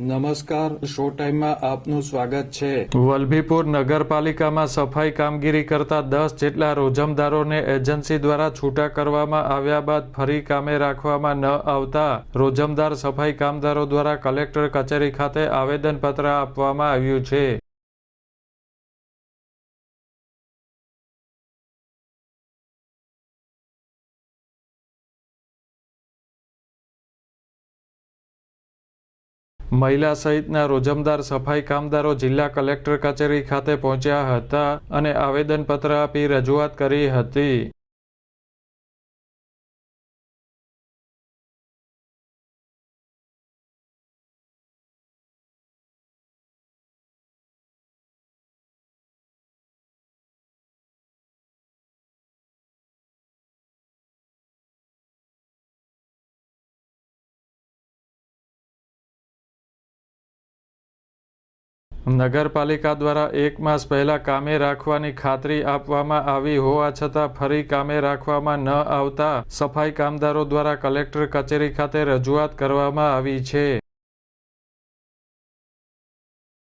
નમસ્કાર શો ટાઈમમાં આપનું સ્વાગત છે. વલભીપુર નગરપાલિકામાં સફાઈ કામગીરી કરતા દસ જેટલા રોજમદારોને એજન્સી દ્વારા છૂટા કરવામાં આવ્યા બાદ ફરી કામે રાખવામાં ન આવતા રોજમદાર સફાઈ કામદારો દ્વારા કલેક્ટર કચેરી ખાતે આવેદનપત્ર આપવામાં આવ્યું છે. મહિલા સહિતના રોજમદાર સફાઈ કામદારો જિલ્લા કલેક્ટર કચેરી ખાતે પહોંચ્યા હતા અને આવેદનપત્ર આપી રજૂઆત કરી હતી. નગરપાલિકા દ્વારા એક માસ પહેલા કામે રાખવાની ખાતરી આપવામાં આવી હોવા છતાં ફરી કામે રાખવામાં ન આવતા સફાઈ કામદારો દ્વારા કલેક્ટર કચેરી ખાતે રજૂઆત કરવામાં આવી છે.